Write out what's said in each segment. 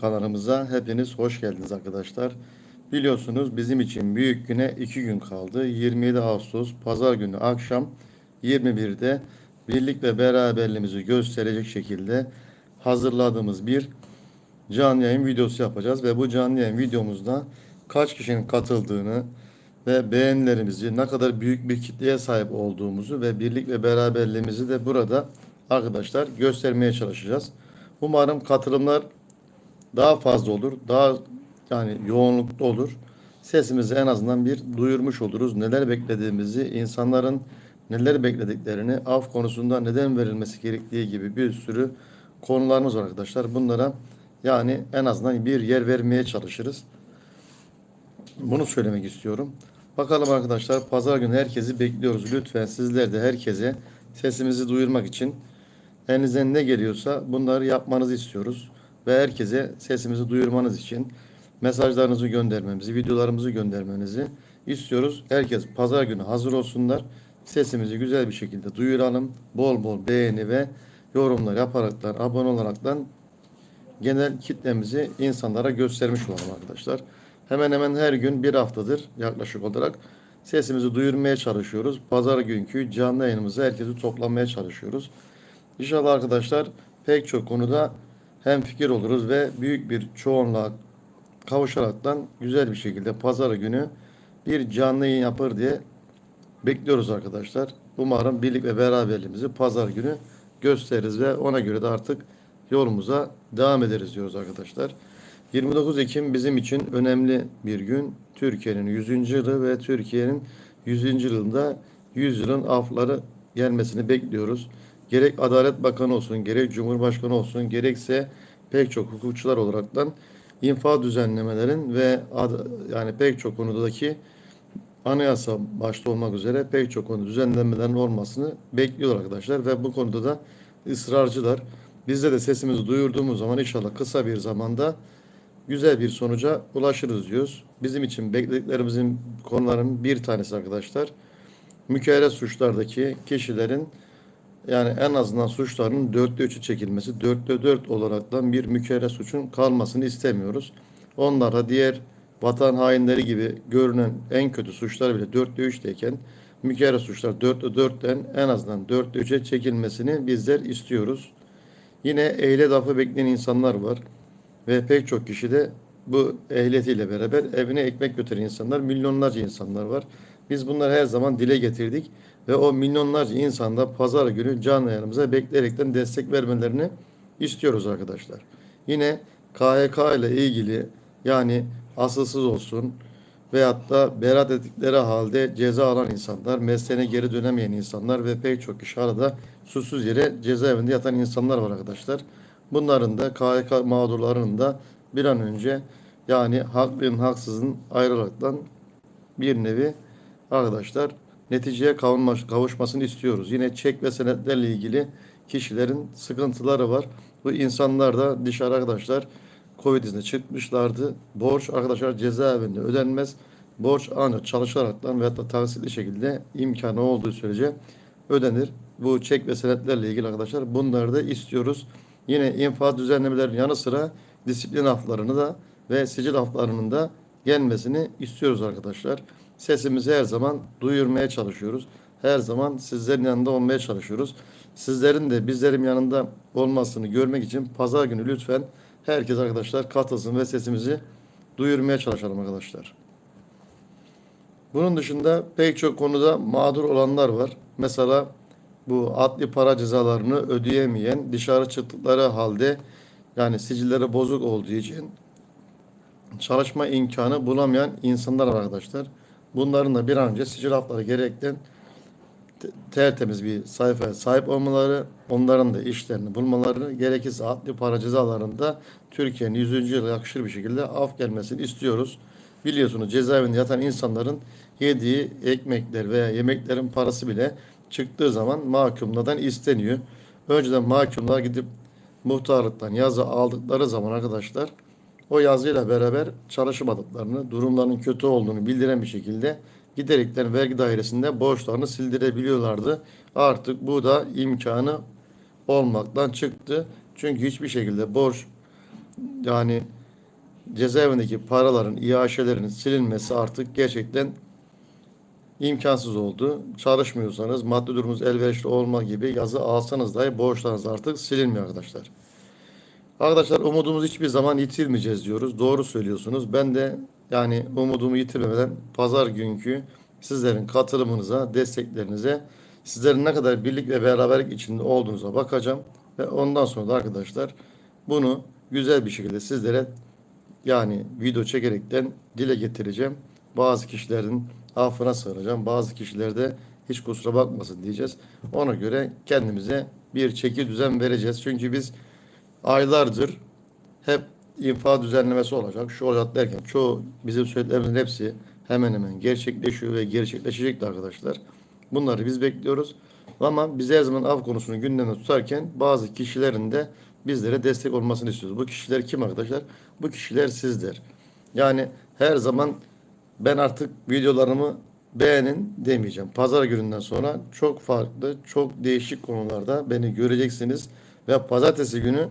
kanalımıza hepiniz hoş geldiniz arkadaşlar. Biliyorsunuz bizim için büyük güne 2 gün kaldı. 27 Ağustos Pazar günü akşam 21'de birlik ve beraberliğimizi gösterecek şekilde hazırladığımız bir canlı yayın videosu yapacağız. Ve bu canlı yayın videomuzda kaç kişinin katıldığını ve beğenilerimizi ne kadar büyük bir kitleye sahip olduğumuzu ve birlik ve beraberliğimizi de burada arkadaşlar göstermeye çalışacağız. Umarım katılımlar daha fazla olur. Daha yani yoğunlukta olur. Sesimizi en azından bir duyurmuş oluruz. Neler beklediğimizi, insanların neler beklediklerini, af konusunda neden verilmesi gerektiği gibi bir sürü konularımız var arkadaşlar. Bunlara yani en azından bir yer vermeye çalışırız. Bunu söylemek istiyorum. Bakalım arkadaşlar pazar günü herkesi bekliyoruz. Lütfen sizler de herkese sesimizi duyurmak için elinizden ne geliyorsa bunları yapmanızı istiyoruz. Ve herkese sesimizi duyurmanız için mesajlarınızı göndermemizi, videolarımızı göndermenizi istiyoruz. Herkes pazar günü hazır olsunlar. Sesimizi güzel bir şekilde duyuralım. Bol bol beğeni ve yorumlar yaparaktan, abone olaraktan genel kitlemizi insanlara göstermiş olalım arkadaşlar. Hemen hemen her gün bir haftadır yaklaşık olarak sesimizi duyurmaya çalışıyoruz. Pazar günkü canlı yayınımıza herkesi toplamaya çalışıyoruz. İnşallah arkadaşlar pek çok konuda hem fikir oluruz ve büyük bir çoğunluğa kavuşaraktan güzel bir şekilde pazar günü bir canlı yayın yapar diye bekliyoruz arkadaşlar. Umarım birlik ve beraberliğimizi pazar günü gösteririz ve ona göre de artık yolumuza devam ederiz diyoruz arkadaşlar. 29 Ekim bizim için önemli bir gün. Türkiye'nin 100. yılı ve Türkiye'nin 100. yılında 100 yılın afları gelmesini bekliyoruz. Gerek Adalet Bakanı olsun, gerek Cumhurbaşkanı olsun, gerekse pek çok hukukçular olaraktan infa düzenlemelerin ve yani pek çok konudaki anayasa başta olmak üzere pek çok konuda düzenlemelerin olmasını bekliyor arkadaşlar ve bu konuda da ısrarcılar. Bizde de sesimizi duyurduğumuz zaman inşallah kısa bir zamanda güzel bir sonuca ulaşırız diyoruz. Bizim için beklediklerimizin konuların bir tanesi arkadaşlar. Mükerrer suçlardaki kişilerin yani en azından suçların dörtte üçü çekilmesi, dörtte dört olaraktan bir mükerrer suçun kalmasını istemiyoruz. Onlar da diğer vatan hainleri gibi görünen en kötü suçlar bile dörtte üçteyken mükerrer suçlar dörtte dörtten en azından dörtte üçe çekilmesini bizler istiyoruz. Yine ehliyet affı bekleyen insanlar var ve pek çok kişi de bu ehliyetiyle beraber evine ekmek götüren insanlar, milyonlarca insanlar var. Biz bunları her zaman dile getirdik ve o milyonlarca insanda pazar günü canlı yayınımıza bekleyerekten destek vermelerini istiyoruz arkadaşlar. Yine KHK ile ilgili yani asılsız olsun veyahut da beraat ettikleri halde ceza alan insanlar, mesleğine geri dönemeyen insanlar ve pek çok kişi arada susuz yere cezaevinde yatan insanlar var arkadaşlar. Bunların da KHK mağdurlarının da bir an önce yani haklının haksızın ayrılıktan bir nevi arkadaşlar neticeye kavuşma- kavuşmasını istiyoruz. Yine çek ve senetlerle ilgili kişilerin sıkıntıları var. Bu insanlar da dışarı arkadaşlar Covid izne çıkmışlardı. Borç arkadaşlar cezaevinde ödenmez. Borç ancak çalışaraktan veyahut da taksitli şekilde imkanı olduğu sürece ödenir. Bu çek ve senetlerle ilgili arkadaşlar bunları da istiyoruz. Yine infaz düzenlemelerinin yanı sıra disiplin haflarını da ve sicil haflarının da gelmesini istiyoruz arkadaşlar. Sesimizi her zaman duyurmaya çalışıyoruz. Her zaman sizlerin yanında olmaya çalışıyoruz. Sizlerin de bizlerin yanında olmasını görmek için pazar günü lütfen herkes arkadaşlar katılsın ve sesimizi duyurmaya çalışalım arkadaşlar. Bunun dışında pek çok konuda mağdur olanlar var. Mesela bu adli para cezalarını ödeyemeyen, dışarı çıktıkları halde yani sicilleri bozuk olduğu için çalışma imkanı bulamayan insanlar var arkadaşlar. Bunların da bir an önce sicil hakları gerekten te- tertemiz bir sayfaya sahip olmaları, onların da işlerini bulmaları, gerekirse adli para cezalarında Türkiye'nin 100. yıla yakışır bir şekilde af gelmesini istiyoruz. Biliyorsunuz cezaevinde yatan insanların yediği ekmekler veya yemeklerin parası bile çıktığı zaman mahkumlardan isteniyor. Önceden mahkumlar gidip muhtarlıktan yazı aldıkları zaman arkadaşlar o yazıyla beraber çalışmadıklarını, durumlarının kötü olduğunu bildiren bir şekilde giderekten vergi dairesinde borçlarını sildirebiliyorlardı. Artık bu da imkanı olmaktan çıktı. Çünkü hiçbir şekilde borç yani cezaevindeki paraların, iaşelerin silinmesi artık gerçekten imkansız oldu. Çalışmıyorsanız, maddi durumunuz elverişli olma gibi yazı alsanız dahi borçlarınız artık silinmiyor arkadaşlar. Arkadaşlar umudumuzu hiçbir zaman yitirmeyeceğiz diyoruz. Doğru söylüyorsunuz. Ben de yani umudumu yitirmeden pazar günkü sizlerin katılımınıza, desteklerinize, sizlerin ne kadar birlik ve beraberlik içinde olduğunuza bakacağım. Ve ondan sonra da arkadaşlar bunu güzel bir şekilde sizlere yani video çekerekten dile getireceğim. Bazı kişilerin affına sığınacağım. Bazı kişilerde hiç kusura bakmasın diyeceğiz. Ona göre kendimize bir çeki düzen vereceğiz. Çünkü biz aylardır hep infa düzenlemesi olacak, şu olacak derken çoğu bizim söylediklerimizin hepsi hemen hemen gerçekleşiyor ve gerçekleşecekti arkadaşlar. Bunları biz bekliyoruz. Ama biz her zaman av konusunu gündemde tutarken bazı kişilerin de bizlere destek olmasını istiyoruz. Bu kişiler kim arkadaşlar? Bu kişiler sizler. Yani her zaman ben artık videolarımı beğenin demeyeceğim. Pazar gününden sonra çok farklı, çok değişik konularda beni göreceksiniz. Ve pazartesi günü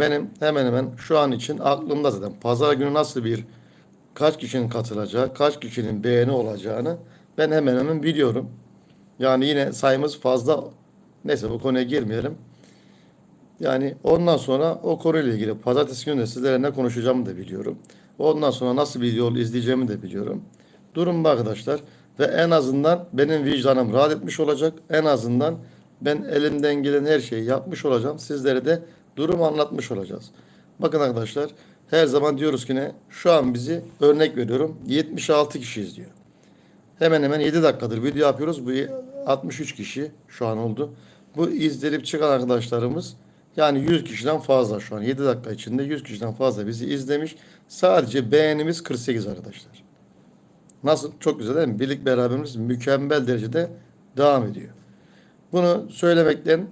benim hemen hemen şu an için aklımda zaten. Pazar günü nasıl bir kaç kişinin katılacağı, kaç kişinin beğeni olacağını ben hemen hemen biliyorum. Yani yine sayımız fazla. Neyse bu konuya girmeyelim. Yani ondan sonra o konuyla ilgili pazartesi günü de sizlere ne konuşacağımı da biliyorum. Ondan sonra nasıl bir yol izleyeceğimi de biliyorum. Durum bu arkadaşlar. Ve en azından benim vicdanım rahat etmiş olacak. En azından ben elimden gelen her şeyi yapmış olacağım. Sizlere de durumu anlatmış olacağız. Bakın arkadaşlar her zaman diyoruz ki ne? Şu an bizi örnek veriyorum 76 kişi izliyor. Hemen hemen 7 dakikadır video yapıyoruz. Bu 63 kişi şu an oldu. Bu izlenip çıkan arkadaşlarımız yani 100 kişiden fazla şu an 7 dakika içinde 100 kişiden fazla bizi izlemiş. Sadece beğenimiz 48 arkadaşlar. Nasıl? Çok güzel değil mi? Birlik beraberimiz mükemmel derecede devam ediyor. Bunu söylemekten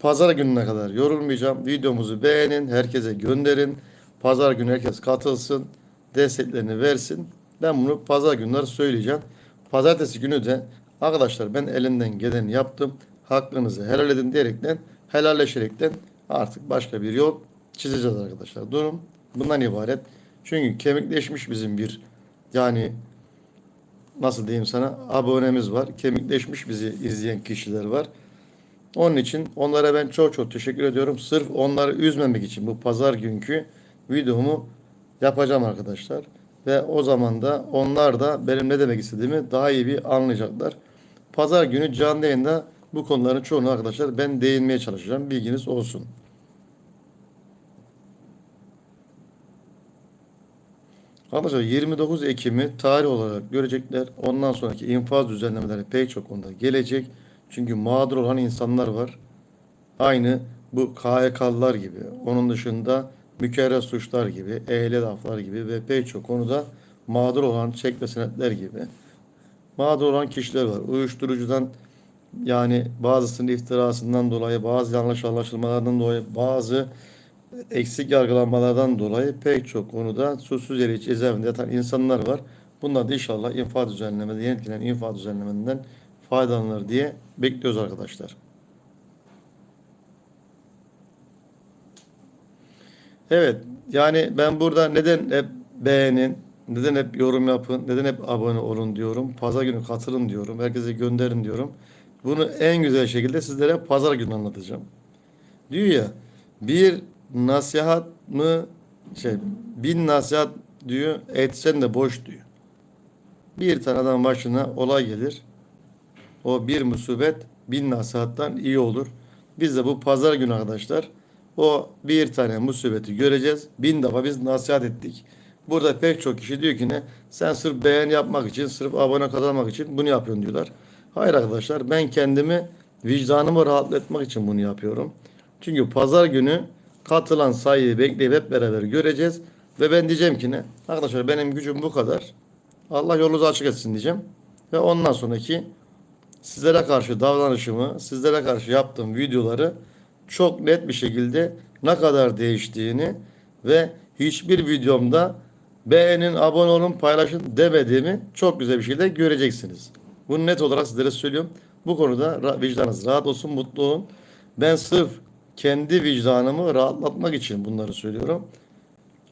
pazar gününe kadar yorulmayacağım. Videomuzu beğenin, herkese gönderin. Pazar günü herkes katılsın, desteklerini versin. Ben bunu pazar günleri söyleyeceğim. Pazartesi günü de arkadaşlar ben elimden geleni yaptım. Hakkınızı helal edin diyerekten helalleşerekten artık başka bir yol çizeceğiz arkadaşlar. Durum bundan ibaret. Çünkü kemikleşmiş bizim bir yani nasıl diyeyim sana abonemiz var. Kemikleşmiş bizi izleyen kişiler var. Onun için onlara ben çok çok teşekkür ediyorum. Sırf onları üzmemek için bu pazar günkü videomu yapacağım arkadaşlar. Ve o zaman da onlar da benim ne demek istediğimi daha iyi bir anlayacaklar. Pazar günü canlı yayında bu konuların çoğunu arkadaşlar ben değinmeye çalışacağım. Bilginiz olsun. Arkadaşlar 29 Ekim'i tarih olarak görecekler. Ondan sonraki infaz düzenlemeleri pek çok konuda gelecek. Çünkü mağdur olan insanlar var. Aynı bu KHK'lılar gibi. Onun dışında mükerrer suçlar gibi, ehliyet aflar gibi ve pek çok konuda mağdur olan çek ve senetler gibi. Mağdur olan kişiler var. Uyuşturucudan yani bazısının iftirasından dolayı, bazı yanlış anlaşılmalardan dolayı, bazı eksik yargılanmalardan dolayı pek çok konuda suçsuz yere cezaevinde yatan insanlar var. Bunlar da inşallah infaz düzenlemede, yönetilen infaz düzenlemesinden faydalanır diye bekliyoruz arkadaşlar. Evet, yani ben burada neden hep beğenin, neden hep yorum yapın, neden hep abone olun diyorum. Pazar günü katılın diyorum, herkese gönderin diyorum. Bunu en güzel şekilde sizlere pazar günü anlatacağım. Diyor ya, bir nasihat mı şey bin nasihat diyor etsen de boş diyor. Bir tane adam başına olay gelir. O bir musibet bin nasihattan iyi olur. Biz de bu pazar günü arkadaşlar o bir tane musibeti göreceğiz. Bin defa biz nasihat ettik. Burada pek çok kişi diyor ki ne? Sen sırf beğeni yapmak için, sırf abone kazanmak için bunu yapıyorsun diyorlar. Hayır arkadaşlar ben kendimi vicdanımı rahatlatmak için bunu yapıyorum. Çünkü pazar günü katılan sayıyı bekleyip hep beraber göreceğiz. Ve ben diyeceğim ki ne? Arkadaşlar benim gücüm bu kadar. Allah yolunuzu açık etsin diyeceğim. Ve ondan sonraki sizlere karşı davranışımı, sizlere karşı yaptığım videoları çok net bir şekilde ne kadar değiştiğini ve hiçbir videomda beğenin, abone olun, paylaşın demediğimi çok güzel bir şekilde göreceksiniz. Bunu net olarak sizlere söylüyorum. Bu konuda vicdanınız rahat olsun, mutlu olun. Ben sırf kendi vicdanımı rahatlatmak için bunları söylüyorum.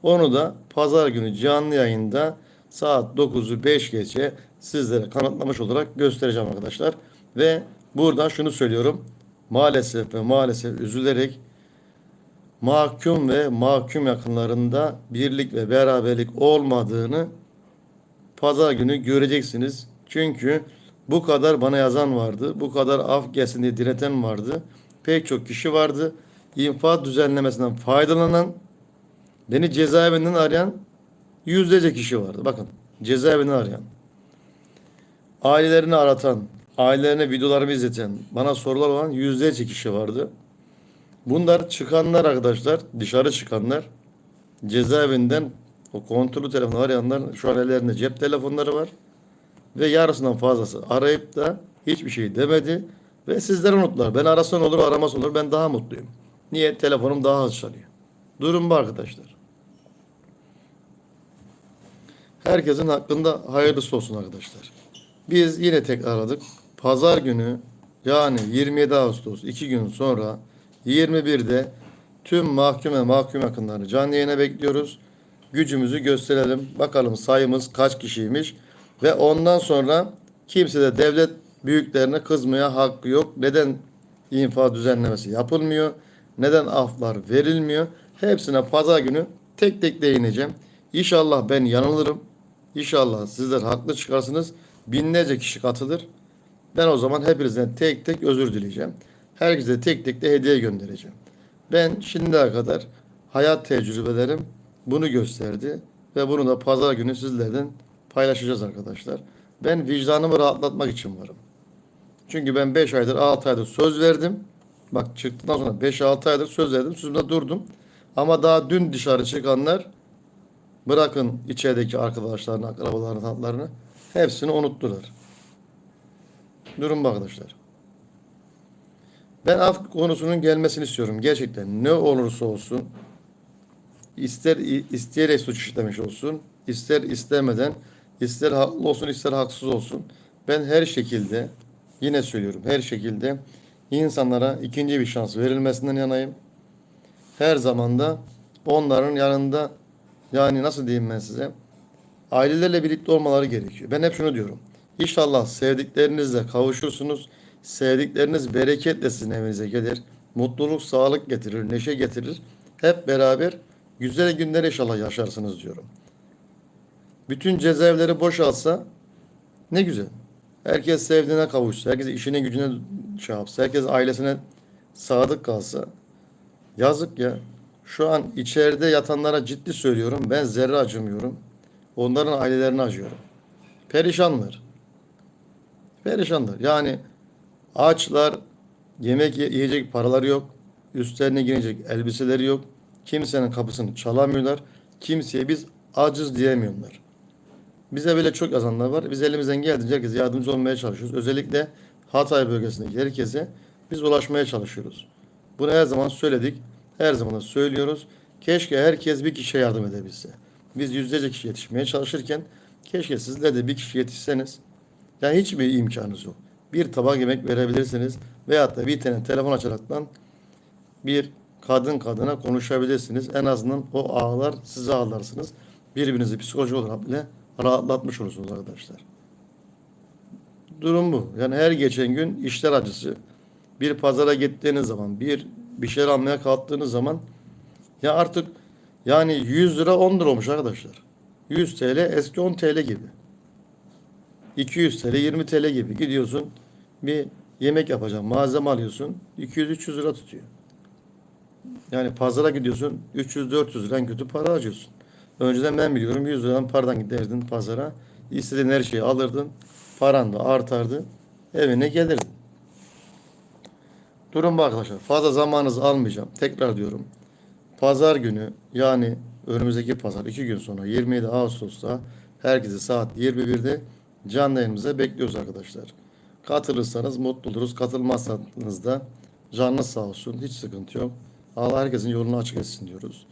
Onu da pazar günü canlı yayında saat 9'u 5 geçe sizlere kanıtlamış olarak göstereceğim arkadaşlar. Ve buradan şunu söylüyorum. Maalesef ve maalesef üzülerek mahkum ve mahkum yakınlarında birlik ve beraberlik olmadığını pazar günü göreceksiniz. Çünkü bu kadar bana yazan vardı. Bu kadar af gelsin diye direten vardı. Pek çok kişi vardı. İnfaz düzenlemesinden faydalanan beni cezaevinden arayan yüzlerce kişi vardı. Bakın cezaevinden arayan. Ailelerini aratan, ailelerine videolarımı izleten, bana sorular olan yüzlerce kişi vardı. Bunlar çıkanlar arkadaşlar, dışarı çıkanlar cezaevinden o kontrolü telefonu arayanlar şu an ellerinde cep telefonları var. Ve yarısından fazlası arayıp da hiçbir şey demedi. Ve sizler unuttular. Ben arasan olur aramas olur ben daha mutluyum. Niye? Telefonum daha hızlı çalıyor. Durum bu arkadaşlar. Herkesin hakkında hayırlısı olsun arkadaşlar. Biz yine tekrar aradık. Pazar günü yani 27 Ağustos 2 gün sonra 21'de tüm mahkum ve mahkum yakınları canlı yayına bekliyoruz. Gücümüzü gösterelim. Bakalım sayımız kaç kişiymiş. Ve ondan sonra kimse de devlet büyüklerine kızmaya hakkı yok. Neden infaz düzenlemesi yapılmıyor? Neden aflar verilmiyor? Hepsine pazar günü tek tek değineceğim. İnşallah ben yanılırım. İnşallah sizler haklı çıkarsınız. Binlerce kişi katılır. Ben o zaman hepinizden tek tek özür dileyeceğim. Herkese tek tek de hediye göndereceğim. Ben şimdiye kadar hayat tecrübelerim bunu gösterdi ve bunu da pazar günü sizlerden paylaşacağız arkadaşlar. Ben vicdanımı rahatlatmak için varım. Çünkü ben 5 aydır 6 aydır söz verdim. Bak çıktıktan sonra 5-6 aydır söz verdim. Sözümde durdum. Ama daha dün dışarı çıkanlar bırakın içerideki arkadaşlarını, akrabalarını, tatlarını hepsini unuttular. Durum bu arkadaşlar. Ben af konusunun gelmesini istiyorum. Gerçekten ne olursa olsun ister isteyerek suç işlemiş olsun, ister istemeden, ister haklı olsun, ister haksız olsun. Ben her şekilde yine söylüyorum her şekilde insanlara ikinci bir şans verilmesinden yanayım. Her zaman da onların yanında yani nasıl diyeyim ben size ailelerle birlikte olmaları gerekiyor. Ben hep şunu diyorum. İnşallah sevdiklerinizle kavuşursunuz. Sevdikleriniz bereketle sizin evinize gelir. Mutluluk, sağlık getirir, neşe getirir. Hep beraber güzel günler inşallah yaşarsınız diyorum. Bütün cezaevleri boşalsa ne güzel. Herkes sevdiğine kavuşsa, herkes işine gücüne şey herkes ailesine sadık kalsa. Yazık ya. Şu an içeride yatanlara ciddi söylüyorum. Ben zerre acımıyorum. Onların ailelerine acıyorum. Perişanlar. Perişanlar. Yani açlar, yemek yiyecek paraları yok. Üstlerine girecek elbiseleri yok. Kimsenin kapısını çalamıyorlar. Kimseye biz aciz diyemiyorlar. Bize böyle çok yazanlar var. Biz elimizden geldiğince herkese yardımcı olmaya çalışıyoruz. Özellikle Hatay bölgesindeki herkese biz ulaşmaya çalışıyoruz. Bunu her zaman söyledik. Her zaman da söylüyoruz. Keşke herkes bir kişiye yardım edebilse. Biz yüzlerce kişi yetişmeye çalışırken keşke sizler de bir kişi yetişseniz. Yani hiçbir imkanınız yok. Bir tabak yemek verebilirsiniz. Veyahut da bir tane telefon açaraktan bir kadın kadına konuşabilirsiniz. En azından o ağlar size ağlarsınız. Birbirinizi psikolojik olarak bile rahatlatmış olursunuz arkadaşlar. Durum bu. Yani her geçen gün işler acısı. Bir pazara gittiğiniz zaman, bir bir şeyler almaya kalktığınız zaman ya artık yani 100 lira 10 lira olmuş arkadaşlar. 100 TL eski 10 TL gibi. 200 TL 20 TL gibi gidiyorsun bir yemek yapacağım malzeme alıyorsun 200-300 lira tutuyor. Yani pazara gidiyorsun 300-400 lira en kötü para harcıyorsun. Önceden ben biliyorum 100 liradan paradan giderdin pazara. istediğin her şeyi alırdın. Paran da artardı. Evine gelirdin. Durum bu arkadaşlar. Fazla zamanınızı almayacağım. Tekrar diyorum. Pazar günü yani önümüzdeki pazar 2 gün sonra 27 Ağustos'ta herkesi saat 21'de canlı yayınımıza bekliyoruz arkadaşlar. Katılırsanız mutlu oluruz. Katılmazsanız da canlı sağ olsun. Hiç sıkıntı yok. Allah herkesin yolunu açık etsin diyoruz.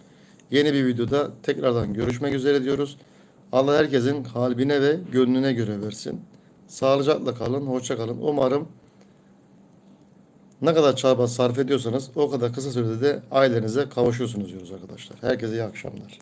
Yeni bir videoda tekrardan görüşmek üzere diyoruz. Allah herkesin kalbine ve gönlüne göre versin. Sağlıcakla kalın, hoşça kalın. Umarım ne kadar çaba sarf ediyorsanız o kadar kısa sürede de ailenize kavuşuyorsunuz diyoruz arkadaşlar. Herkese iyi akşamlar.